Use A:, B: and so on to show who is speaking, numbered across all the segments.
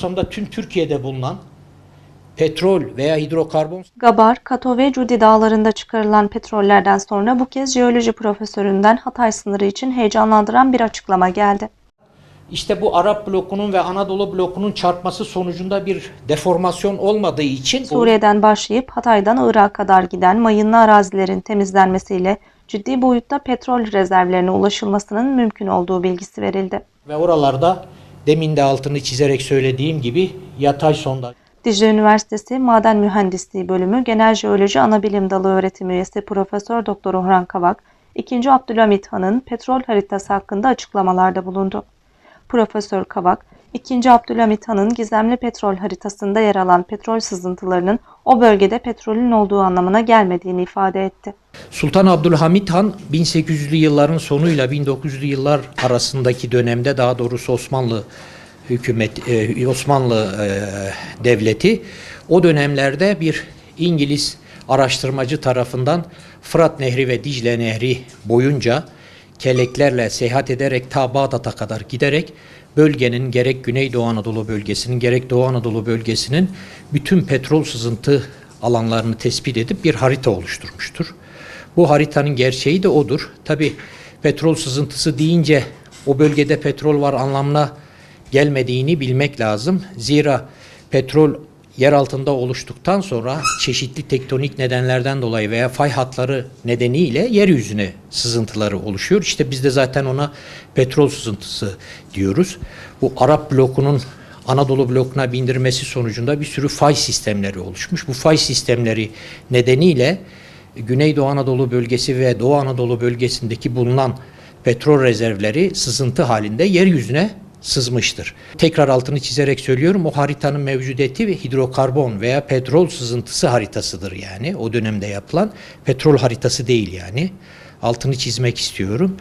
A: Kapsamda tüm Türkiye'de bulunan petrol veya hidrokarbon
B: Gabar, Kato ve Cudi dağlarında çıkarılan petrollerden sonra bu kez jeoloji profesöründen Hatay sınırı için heyecanlandıran bir açıklama geldi.
A: işte bu Arap blokunun ve Anadolu blokunun çarpması sonucunda bir deformasyon olmadığı için
B: Suriye'den başlayıp Hatay'dan Irak'a kadar giden mayınlı arazilerin temizlenmesiyle ciddi boyutta petrol rezervlerine ulaşılmasının mümkün olduğu bilgisi verildi.
A: ve oralarda demin de altını çizerek söylediğim gibi yatay sondaj
B: Dicle Üniversitesi Maden Mühendisliği Bölümü Genel Jeoloji Anabilim Dalı öğretim üyesi Profesör Doktor Orhan Kavak, 2. Abdülhamit Han'ın petrol haritası hakkında açıklamalarda bulundu. Profesör Kavak, 2. Abdülhamit Han'ın gizemli petrol haritasında yer alan petrol sızıntılarının o bölgede petrolün olduğu anlamına gelmediğini ifade etti.
A: Sultan Abdülhamit Han 1800'lü yılların sonuyla 1900'lü yıllar arasındaki dönemde daha doğrusu Osmanlı hükümet e, Osmanlı e, devleti o dönemlerde bir İngiliz araştırmacı tarafından Fırat Nehri ve Dicle Nehri boyunca keleklerle seyahat ederek ta Bağdat'a kadar giderek bölgenin gerek Güneydoğu Anadolu bölgesinin gerek Doğu Anadolu bölgesinin bütün petrol sızıntı alanlarını tespit edip bir harita oluşturmuştur. Bu haritanın gerçeği de odur. Tabi petrol sızıntısı deyince o bölgede petrol var anlamına gelmediğini bilmek lazım. Zira petrol yer altında oluştuktan sonra çeşitli tektonik nedenlerden dolayı veya fay hatları nedeniyle yeryüzüne sızıntıları oluşuyor. İşte biz de zaten ona petrol sızıntısı diyoruz. Bu Arap blokunun Anadolu blokuna bindirmesi sonucunda bir sürü fay sistemleri oluşmuş. Bu fay sistemleri nedeniyle Güneydoğu Anadolu bölgesi ve Doğu Anadolu bölgesindeki bulunan petrol rezervleri sızıntı halinde yeryüzüne sızmıştır. Tekrar altını çizerek söylüyorum o haritanın mevcudiyeti ve hidrokarbon veya petrol sızıntısı haritasıdır yani o dönemde yapılan petrol haritası değil yani. Altını çizmek istiyorum.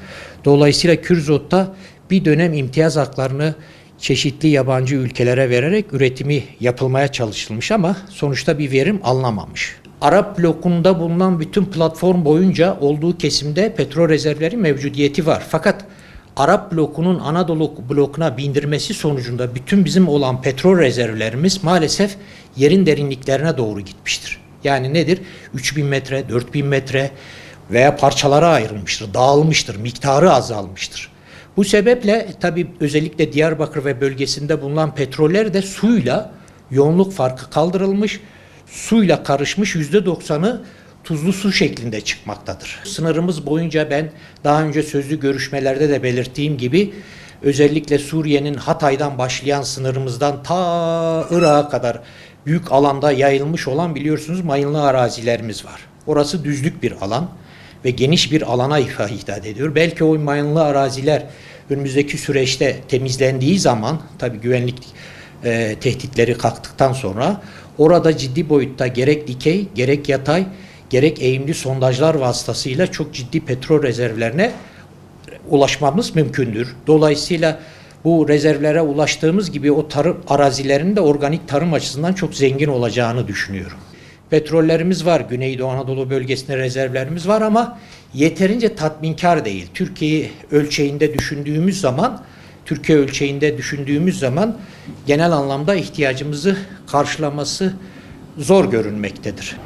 A: Dolayısıyla Kürzot'ta bir dönem imtiyaz haklarını çeşitli yabancı ülkelere vererek üretimi yapılmaya çalışılmış ama sonuçta bir verim alınamamış. Arap blokunda bulunan bütün platform boyunca olduğu kesimde petrol rezervleri mevcudiyeti var. Fakat Arap blokunun Anadolu blokuna bindirmesi sonucunda bütün bizim olan petrol rezervlerimiz maalesef yerin derinliklerine doğru gitmiştir. Yani nedir? 3000 metre, 4000 metre veya parçalara ayrılmıştır, dağılmıştır, miktarı azalmıştır. Bu sebeple tabi özellikle Diyarbakır ve bölgesinde bulunan petroller de suyla yoğunluk farkı kaldırılmış, suyla karışmış %90'ı tuzlu su şeklinde çıkmaktadır. Sınırımız boyunca ben daha önce sözlü görüşmelerde de belirttiğim gibi özellikle Suriye'nin Hatay'dan başlayan sınırımızdan ta Irak'a kadar büyük alanda yayılmış olan biliyorsunuz mayınlı arazilerimiz var. Orası düzlük bir alan ve geniş bir alana ifade ediyor. Belki o mayınlı araziler önümüzdeki süreçte temizlendiği zaman tabii güvenlik e, tehditleri kalktıktan sonra orada ciddi boyutta gerek dikey gerek yatay gerek eğimli sondajlar vasıtasıyla çok ciddi petrol rezervlerine ulaşmamız mümkündür. Dolayısıyla bu rezervlere ulaştığımız gibi o tarım arazilerinin de organik tarım açısından çok zengin olacağını düşünüyorum. Petrollerimiz var, Güneydoğu Anadolu bölgesinde rezervlerimiz var ama yeterince tatminkar değil. Türkiye ölçeğinde düşündüğümüz zaman, Türkiye ölçeğinde düşündüğümüz zaman genel anlamda ihtiyacımızı karşılaması zor görünmektedir.